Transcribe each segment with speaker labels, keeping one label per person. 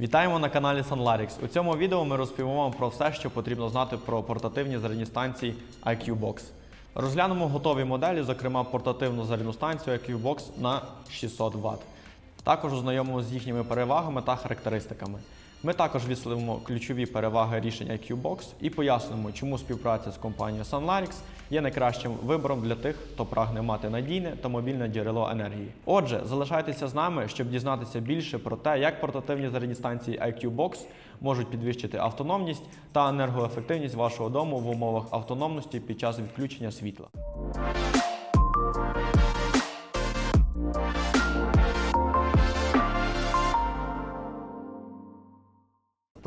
Speaker 1: Вітаємо на каналі SunLarix. У цьому відео ми розповімо про все, що потрібно знати про портативні зарядні станції IQ Box. Розглянемо готові моделі, зокрема портативну зарядну станцію IQ Box на 600 Вт. Також ознайомимося з їхніми перевагами та характеристиками. Ми також висловимо ключові переваги рішень IQ Box і пояснимо, чому співпраця з компанією SunLarix є найкращим вибором для тих, хто прагне мати надійне та мобільне джерело енергії. Отже, залишайтеся з нами, щоб дізнатися більше про те, як портативні зарядні станції IQ Box можуть підвищити автономність та енергоефективність вашого дому в умовах автономності під час відключення світла.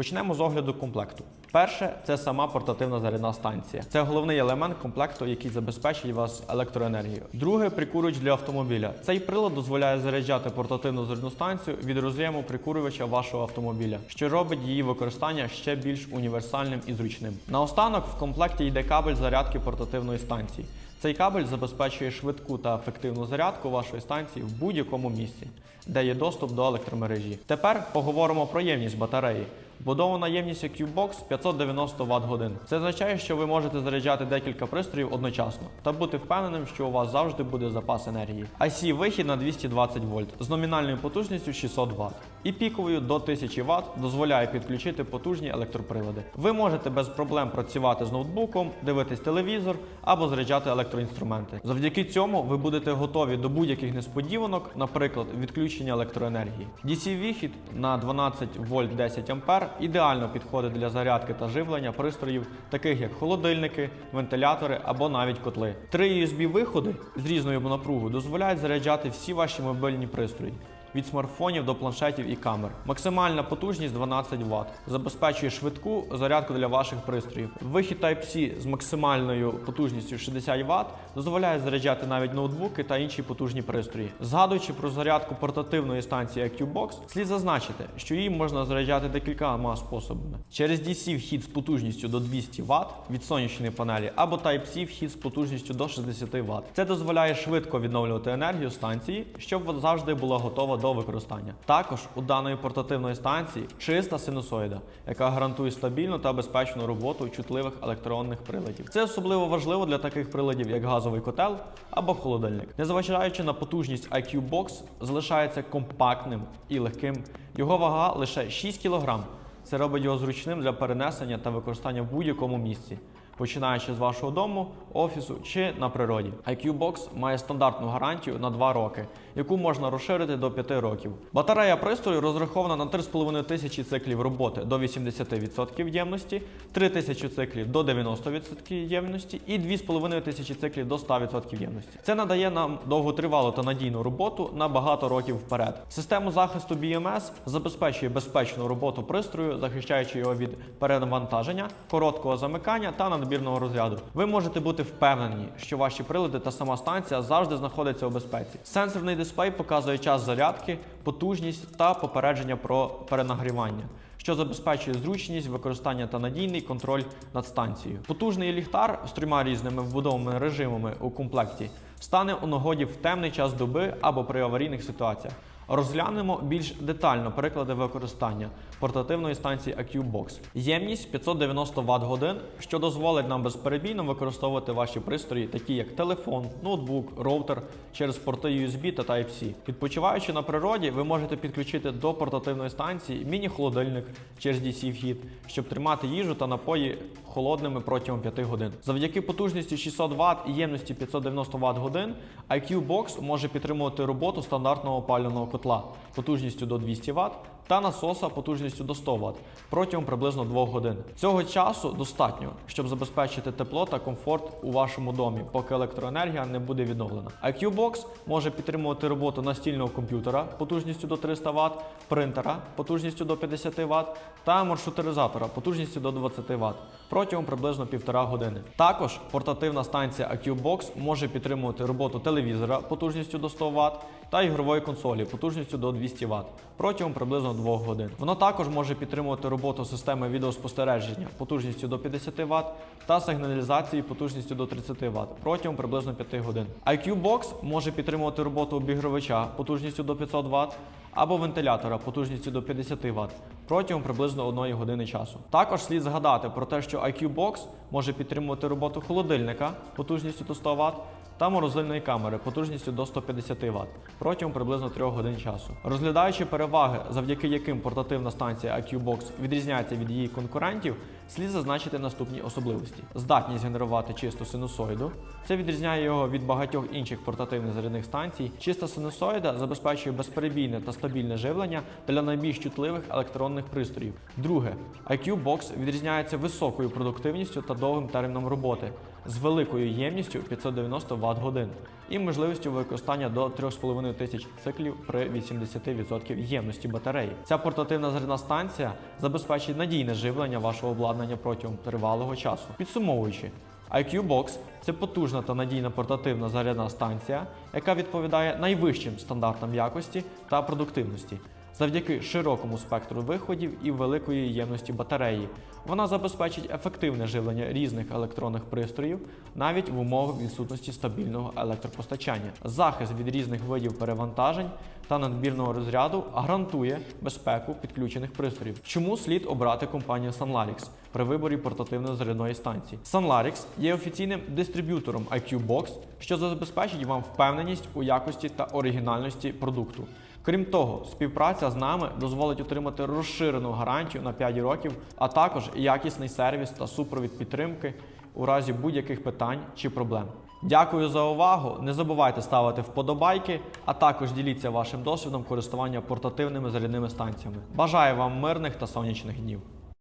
Speaker 1: Почнемо з огляду комплекту. Перше це сама портативна зарядна станція. Це головний елемент комплекту, який забезпечить вас електроенергією. Друге прикурювач для автомобіля. Цей прилад дозволяє заряджати портативну зарядну станцію від роз'єму прикурювача вашого автомобіля, що робить її використання ще більш універсальним і зручним. Наостанок в комплекті йде кабель зарядки портативної станції. Цей кабель забезпечує швидку та ефективну зарядку вашої станції в будь-якому місці, де є доступ до електромережі. Тепер поговоримо про ємність батареї. Вбудована ємність Q-Box 590 Вт годин. Це означає, що ви можете заряджати декілька пристроїв одночасно та бути впевненим, що у вас завжди буде запас енергії. IC вихід на 220 вольт з номінальною потужністю 600 Вт і піковою до 1000 Вт дозволяє підключити потужні електроприлади. Ви можете без проблем працювати з ноутбуком, дивитись телевізор або заряджати електроінструменти. Завдяки цьому ви будете готові до будь-яких несподіванок, наприклад, відключення електроенергії. DC-вихід на 12 вольт 10 ампер ідеально підходить для зарядки та живлення пристроїв, таких як холодильники, вентилятори або навіть котли. Три USB-виходи з різною напругою дозволяють заряджати всі ваші мобільні пристрої. Від смартфонів до планшетів і камер. Максимальна потужність 12 Вт. Забезпечує швидку зарядку для ваших пристроїв. Вихід Type-C з максимальною потужністю 60 Вт дозволяє заряджати навіть ноутбуки та інші потужні пристрої. Згадуючи про зарядку портативної станції IQ-Box, слід зазначити, що її можна заряджати декількома способами. Через DC вхід з потужністю до 200 Вт від сонячної панелі або Type-C вхід з потужністю до 60 Вт. Це дозволяє швидко відновлювати енергію станції, щоб завжди була готова до використання. Також у даної портативної станції чиста синусоїда, яка гарантує стабільну та безпечну роботу чутливих електронних приладів. Це особливо важливо для таких приладів, як газовий котел або холодильник. Незважаючи на потужність IQ Box, залишається компактним і легким. Його вага лише 6 кг. Це робить його зручним для перенесення та використання в будь-якому місці починаючи з вашого дому, офісу чи на природі. IQ Box має стандартну гарантію на 2 роки, яку можна розширити до 5 років. Батарея пристрою розрахована на 3,5 тисячі циклів роботи до 80% ємності, 3 тисячі циклів до 90% ємності і 2,5 тисячі циклів до 100% ємності. Це надає нам довготривалу та надійну роботу на багато років вперед. Систему захисту BMS забезпечує безпечну роботу пристрою, захищаючи його від перенавантаження, короткого замикання та надмірного розряду. Ви можете бути впевнені, що ваші прилади та сама станція завжди знаходяться у безпеці. Сенсорний дисплей показує час зарядки, потужність та попередження про перенагрівання. Що забезпечує зручність використання та надійний контроль над станцією. Потужний ліхтар з трьома різними вбудованими режимами у комплекті стане у нагоді в темний час доби або при аварійних ситуаціях. Розглянемо більш детально приклади використання портативної станції IQ Box. Ємність 590 Вт годин, що дозволить нам безперебійно використовувати ваші пристрої, такі як телефон, ноутбук, роутер через порти USB та Type-C. Відпочиваючи на природі, ви можете підключити до портативної станції міні-холодильник через DC-вхід, щоб тримати їжу та напої холодними протягом 5 годин. Завдяки потужності 600 Вт і ємності 590 Вт годин, IQ Box може підтримувати роботу стандартного опалювального котла потужністю до 200 Вт та насоса потужністю до 100 Вт протягом приблизно 2 годин. Цього часу достатньо, щоб забезпечити тепло та комфорт у вашому домі, поки електроенергія не буде відновлена. IQ Box може підтримувати роботу настільного комп'ютера потужністю до 300 Вт, принтера потужністю до 50 Вт та маршрутизатора потужністю до 20 Вт протягом приблизно 1,5 години. Також портативна станція IQ Box може підтримувати роботу телевізора потужністю до 100 Вт та ігрової консолі потужністю до 200 Вт протягом приблизно приблизно 2 годин. Воно також може підтримувати роботу системи відеоспостереження потужністю до 50 Вт та сигналізації потужністю до 30 Вт протягом приблизно 5 годин. IQ Box може підтримувати роботу обігрівача потужністю до 500 Вт або вентилятора потужністю до 50 Вт протягом приблизно 1 години часу. Також слід згадати про те, що IQ Box може підтримувати роботу холодильника потужністю до 100 Вт та морозильної камери потужністю до 150 Вт протягом приблизно 3 годин часу. Розглядаючи переваги, завдяки яким портативна станція IQ Box відрізняється від її конкурентів, слід зазначити наступні особливості: здатність генерувати чисту синусоїду. Це відрізняє його від багатьох інших портативних зарядних станцій. Чиста синусоїда забезпечує безперебійне та стабільне живлення для найбільш чутливих електронних пристроїв. Друге, IQ Box відрізняється високою продуктивністю та довгим терміном роботи з великою ємністю 590 Вт годин і можливістю використання до 3,5 тисяч циклів при 80% ємності батареї. Ця портативна зарядна станція забезпечить надійне живлення вашого обладнання протягом тривалого часу. Підсумовуючи, IQ Box – це потужна та надійна портативна зарядна станція, яка відповідає найвищим стандартам якості та продуктивності. Завдяки широкому спектру виходів і великої ємності батареї вона забезпечить ефективне живлення різних електронних пристроїв навіть в умовах відсутності стабільного електропостачання. Захист від різних видів перевантажень та надмірного розряду гарантує безпеку підключених пристроїв. Чому слід обрати компанію Sunlarix при виборі портативної зарядної станції? Sunlarix є офіційним дистриб'ютором IQ Box, що забезпечить вам впевненість у якості та оригінальності продукту. Крім того, співпраця з нами дозволить отримати розширену гарантію на 5 років, а також якісний сервіс та супровід підтримки у разі будь-яких питань чи проблем. Дякую за увагу! Не забувайте ставити вподобайки, а також діліться вашим досвідом користування портативними зарядними станціями. Бажаю вам мирних та сонячних днів!